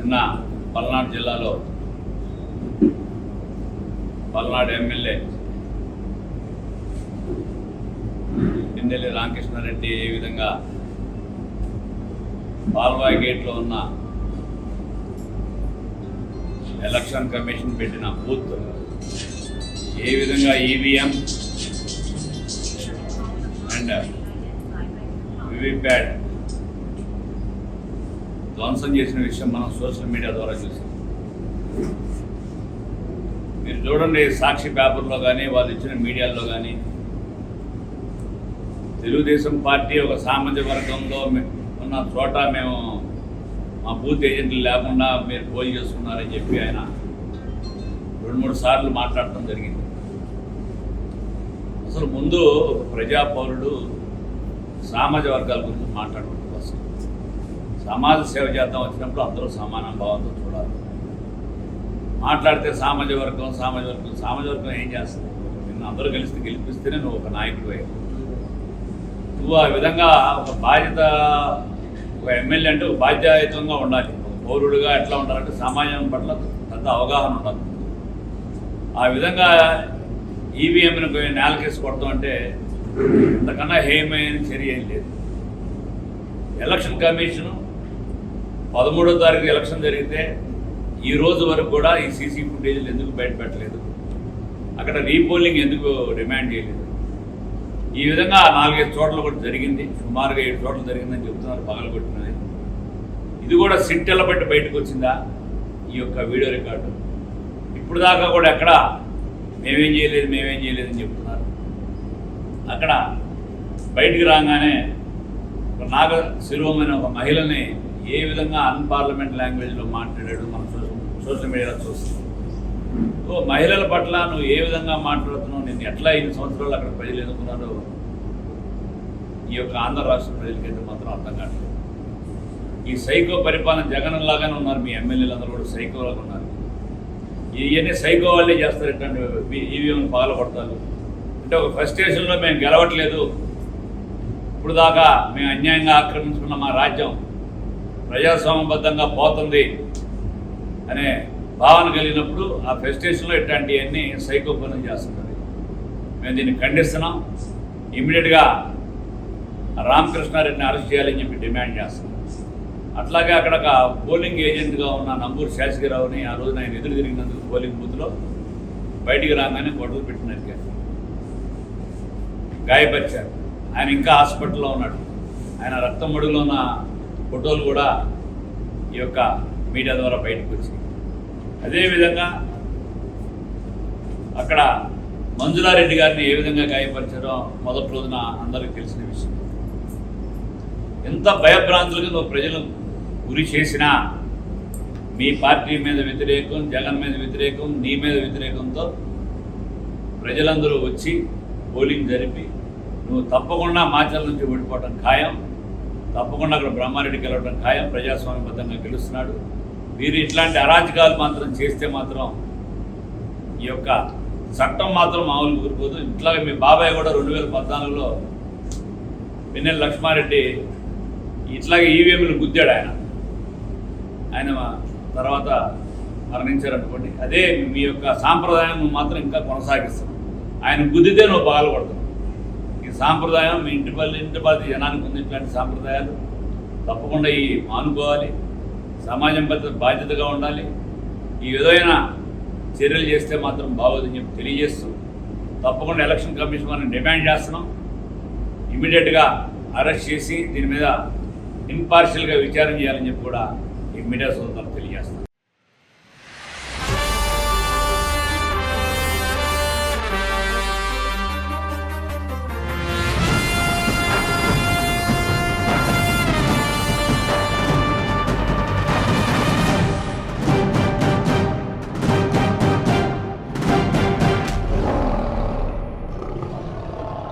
నిన్న పల్నాడు జిల్లాలో Palnadu MLA MLA Ramakrishna Reddy ఏ విధంగా పాల్వాయి గేట్లో ఉన్న ఎలక్షన్ కమిషన్ పెట్టిన బూత్ ఏ విధంగా ఈవీఎం అండ్ వివిప్యాట్ ధ్వంసం చేసిన విషయం మనం సోషల్ మీడియా ద్వారా చూసాం. మీరు చూడండి సాక్షి పేపర్లో కానీ వాళ్ళు ఇచ్చిన మీడియాలో కానీ. తెలుగుదేశం పార్టీ ఒక సామాజిక వర్గంలో ఉన్న చోట మేము మా బూత్ ఏజెంట్లు లేకుండా మీరు పోల్ చేసుకున్నారని చెప్పి ఆయన రెండు మూడు సార్లు మాట్లాడటం జరిగింది. అసలు ముందు ఒక ప్రజా సామాజిక వర్గాల గురించి మాట్లాడడం ఫస్ట్. సమాజ సేవ చేద్దాం వచ్చినప్పుడు అందరూ సమాన భావంతో చూడాలి. మాట్లాడితే సామాజిక వర్గం సామాజిక వర్గం సామాజిక వర్గం ఏం చేస్తుంది? నిన్ను అందరూ కలిసి గెలిపిస్తేనే నువ్వు ఒక నాయకుడు నువ్వు ఆ విధంగా ఒక బాధ్యత ఒక ఎమ్మెల్యే అంటే ఒక బాధ్యతంగా ఉండాలి. ఒక పౌరుడుగా ఎట్లా ఉండాలంటే సమాజం పట్ల పెద్ద అవగాహన ఉండాలి. ఆ విధంగా ఈవీఎంను నేలకేసి కొడతాం అంటే ఇంతకన్నా హేమైన చర్య ఏం లేదు. ఎలక్షన్ కమిషను పదమూడో తారీఖు ఎలక్షన్ జరిగితే ఈ రోజు వరకు కూడా ఈ సీసీ ఫుటేజ్లు ఎందుకు బయటపెట్టలేదు? అక్కడ రీపోలింగ్ ఎందుకు డిమాండ్ చేయలేదు? ఈ విధంగా నాలుగైదు చోట్ల కూడా జరిగింది. సుమారుగా ఏడు చోట్ల జరిగిందని చెప్తున్నారు పగలగొట్టినది. ఇది కూడా సిట్టెల బట్టి బయటకు వచ్చిందా? ఈ యొక్క వీడియో రికార్డు. ఇప్పుడు దాకా కూడా ఎక్కడ మేమేం చేయలేదు మేమేం చేయలేదని చెప్తున్నారు. అక్కడ బయటికి రాగానే ఒక నాగ శిరోమణి ఒక మహిళని ఏ విధంగా అన్పార్లమెంట్ లాంగ్వేజ్లో మాట్లాడాడు మనం సోషల్ సోషల్ మీడియాలో చూస్తున్నాం ఓ మహిళల పట్ల నువ్వు ఏ విధంగా మాట్లాడుతున్నావు? నేను ఎట్లా ఇన్ని సంవత్సరాలు అక్కడ ప్రజలు ఎన్నుకున్నారో ఈ యొక్క ఆంధ్ర రాష్ట్ర ప్రజలకైతే మాత్రం అర్థం కావట్లేదు. ఈ సైకో పరిపాలన జగన్ లాగానే ఉన్నారు మీ ఎమ్మెల్యేలు అందరూ కూడా సైకోలాగా ఉన్నారు. ఇవన్నీ సైకో వాళ్ళే చేస్తారు ఇట్లాంటి ఈవీఎం పగలగొడతారు. అంటే ఒక ఫస్ట్ స్టేషన్లో మేము గెలవట్లేదు. ఇప్పుడు దాకా మేము అన్యాయంగా ఆక్రమించుకున్న మా రాజ్యం ప్రజాస్వామ్యబద్ధంగా పోతుంది అనే భావన కలిగినప్పుడు ఆ ఫెస్టేషన్లో ఇట్లాంటివన్నీ సైకో పనులు చేస్తున్నారు మేము దీన్ని ఖండిస్తున్నాం. ఇమీడియట్గా రామకృష్ణారెడ్డిని అరెస్ట్ చేయాలని చెప్పి డిమాండ్ చేస్తున్నాం. అట్లాగే అక్కడ ఒక పోలింగ్ ఏజెంట్గా ఉన్న నంబూరు శాసగిరావుని ఆ రోజున ఆయన ఎదురు తిరిగినందుకు పోలింగ్ బూత్లో బయటికి రాగానే గొడవలు పెట్టినట్టుగా గాయపరిచారు. ఆయన ఇంకా హాస్పిటల్లో ఉన్నాడు. ఆయన రక్తం మడుగులో ఉన్న ఫోటోలు కూడా ఈ యొక్క మీడియా ద్వారా బయటకు వచ్చింది అదేవిధంగా అక్కడ మంజులారెడ్డి గారిని ఏ విధంగా గాయపరిచారో మొదటి రోజున అందరికీ తెలిసిన విషయం. ఎంత భయభ్రాంతులుగా నువ్వు ప్రజలు గురి చేసినా మీ పార్టీ మీద వ్యతిరేకం జగన్ మీద వ్యతిరేకం నీ మీద వ్యతిరేకంతో ప్రజలందరూ వచ్చి పోలింగ్ జరిపి నువ్వు తప్పకుండా మాచల నుంచి ఓడిపోవటం ఖాయం. తప్పకుండా అక్కడ బ్రహ్మారెడ్డి గెలవడం ఖాయం ప్రజాస్వామ్యబద్ధంగా గెలుస్తున్నాడు. మీరు ఇట్లాంటి అరాచకాలు మాత్రం చేస్తే మాత్రం ఈ యొక్క చట్టం మాత్రం మామూలు ఊరిపోదు ఇట్లాగే మీ బాబాయ్ కూడా రెండు వేల పద్నాలుగులో పిన్నెల లక్ష్మారెడ్డి ఇట్లాగే ఈవీఎంలు గుద్దాడు ఆయన. ఆయన తర్వాత మరణించారనుకోండి. అదే మీ యొక్క సాంప్రదాయం మాత్రం ఇంకా కొనసాగిస్తాం. ఆయన గుద్దితే నువ్వు బాధపడుతున్నావు సాంప్రదాయం మీ ఇంటి పల్లి ఇంటి పది జనానికి ఉంది ఇట్లాంటి సాంప్రదాయాలు. తప్పకుండా ఈ మానుకోవాలి. సమాజం పట్ల బాధ్యతగా ఉండాలి. ఈ విధమైన చర్యలు చేస్తే మాత్రం బాగోదని చెప్పి తెలియజేస్తూ తప్పకుండా ఎలక్షన్ కమిషన్ మనం డిమాండ్ చేస్తున్నాం. ఇమీడియట్గా అరెస్ట్ చేసి దీని మీద ఇంపార్షియల్గా విచారణ చేయాలని చెప్పి కూడా ఈ మీడియా సోదరులు